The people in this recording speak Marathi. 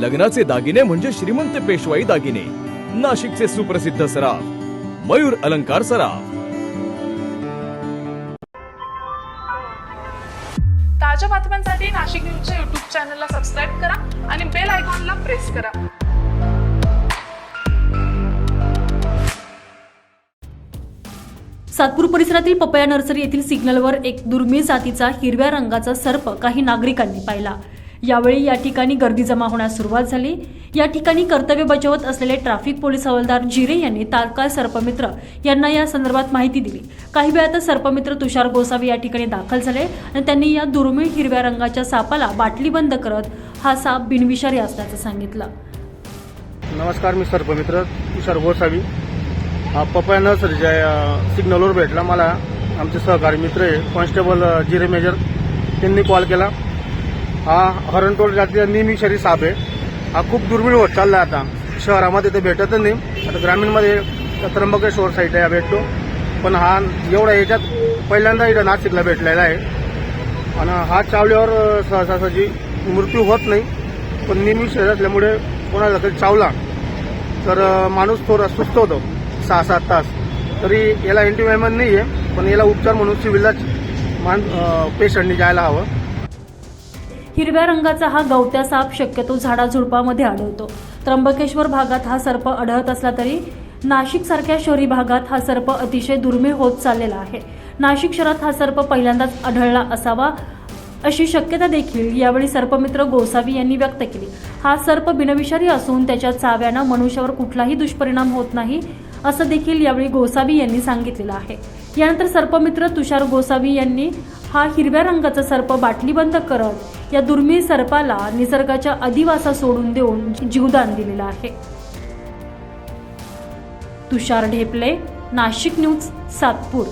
लग्नाचे दागिने म्हणजे श्रीमंत पेशवाई दागिने. नाशिकचे सुप्रसिद्ध सराफ. मयूर अलंकार सराफ. ताज्या बातम्यांसाठी नाशिक न्यूजच्या युट्यूब चॅनलला सबस्क्राईब करा आणि बेल आयकॉनला प्रेस करा. सातपूर परिसरातील पपया नर्सरी येथील सिग्नलवर एक दुर्मिळ जातीचा हिरव्या रंगाचा सर्प काही नागरिकांनी पाहिला. यावेळी या ठिकाणी गर्दी जमा होण्यास सुरुवात झाली. या ठिकाणी कर्तव्य बजावत असलेले ट्रॅफिक पोलीस हवालदार जिरे यांनी तात्काळ सर्पमित्र यांना या संदर्भात माहिती दिली. काही वेळातच सर्पमित्र तुषार गोसावी या ठिकाणी दाखल झाले आणि त्यांनी या दुर्मिळ हिरव्या रंगाच्या सापाला बाटली बंद करत हा साप बिनविषारी असल्याचं सांगितलं. नमस्कार मी सर्पमित्र तुषार गोसावी. हा पपया नर्सरीच्या सिग्नलवर भेटला. मला आमचे सहकारी मित्र आहे कॉन्स्टेबल जिरे मेजर त्यांनी कॉल केला. हा हरणटोळ जातीचा निमिषारी साप आहे. हा खूप दुर्मिळ होत चालला आता. शहरामध्ये ते भेटतच नाही. आता ग्रामीणमध्ये त्र्यंबकेश्वर साईडला या भेटतो. पण हा एवढा याच्यात पहिल्यांदा इथं नाशिकला भेटलेला आहे. आणि हा चावल्यावर अ, सहसा सहजी मृत्यू होत नाही. पण निमिष असल्यामुळे कोणाला तरी चावला. तर माणूस थोडा सुस्त होतो. सहा सात तास. तरी याला अँटीवायमन नाही आहे पण याला उपचार म्हणून सिव्हिललाच मान पेशंटनी जायला हवं. हिरव्या रंगाचा हा गवत्या साप शक्यतो झाडाझुडपामध्ये आढळतो. त्र्यंबकेश्वर भागात हा सर्प आढळत असला तरी नाशिक सारख्या शहरी भागात हा सर्प अतिशय दुर्मिळ होत चाललेला आहे. नाशिक शहरात हा सर्प पहिल्यांदाच आढळला असावा अशी शक्यता देखील यावेळी सर्पमित्र गोसावी यांनी व्यक्त केली. हा सर्प बिनविषारी असून त्याच्या चाव्यानं मनुष्यावर कुठलाही दुष्परिणाम होत नाही असं देखील यावेळी गोसावी यांनी सांगितलेलं आहे. यानंतर सर्पमित्र तुषार गोसावी यांनी हा हिरव्या रंगाचा सर्प बाटलीबंद करत या दुर्मिळ सर्पाला निसर्गाच्या अधिवासा सोडून देऊन जीवदान दिलेलं आहे. तुषार ढेपले नाशिक न्यूज सातपूर.